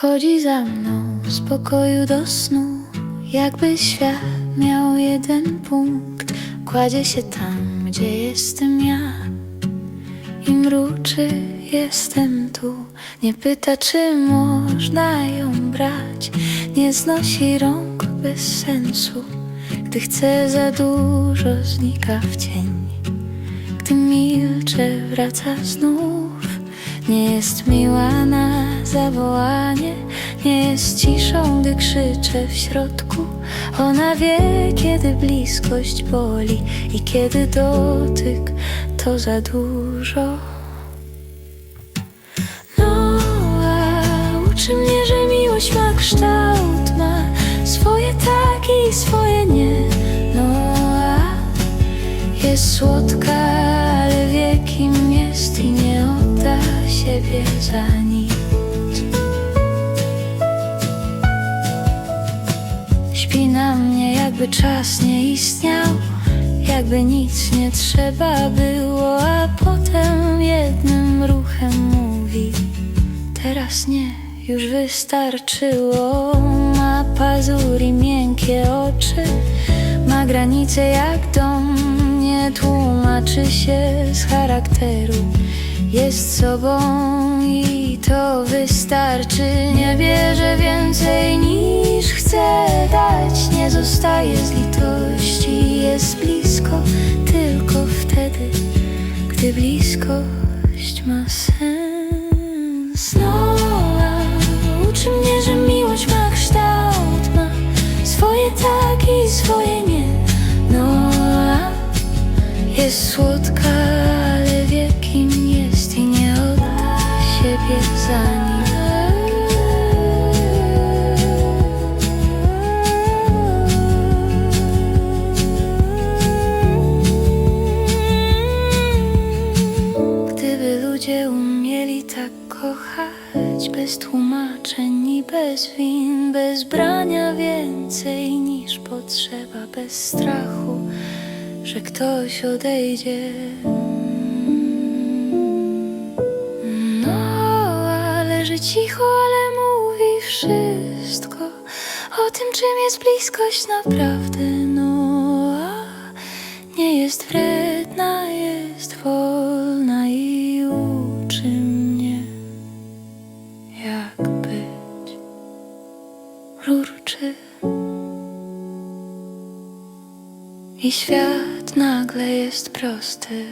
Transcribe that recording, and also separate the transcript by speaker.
Speaker 1: Chodzi za mną z pokoju do snu, jakby świat miał jeden punkt. Kładzie się tam, gdzie jestem ja i mruczy, jestem tu. Nie pyta, czy można ją brać, nie znosi rąk bez sensu. Gdy chce za dużo, znika w cień. Gdy milczę, wraca znów. Nie jest miła na zawołanie, nie jest ciszą, gdy krzyczę w środku. Ona wie, kiedy bliskość boli i kiedy dotyk to za dużo. No, a uczy mnie, że miłość ma kształt, ma swoje tak i swoje nie. No, a jest słodka, ale wie kim jest i nie odda siebie za nic. Śpi na mnie, jakby czas nie istniał, jakby nic nie trzeba było, a potem jednym ruchem mówi: Teraz nie, już wystarczyło. Ma pazur i miękkie oczy, ma granice jak dom, nie tłumaczy się z charakteru. Jest sobą i to wystarczy. Nie bierze więcej niż chce dać. Nie zostaje z litości, jest blisko tylko wtedy, gdy bliskość ma sens. No, a uczy mnie, że miłość ma kształt, ma swoje tak i swoje jest słodka, ale wie kim jest i nie odda siebie za nim. Gdyby ludzie umieli tak kochać bez tłumaczeń i bez win, bez brania więcej niż potrzeba, bez strachu, że ktoś odejdzie. No, ale że cicho, ale mówi wszystko o tym, czym jest bliskość naprawdę. No, a nie jest wredna, jest wolna i uczy mnie, jak być. Mruczy. I świat nagle jest prosty.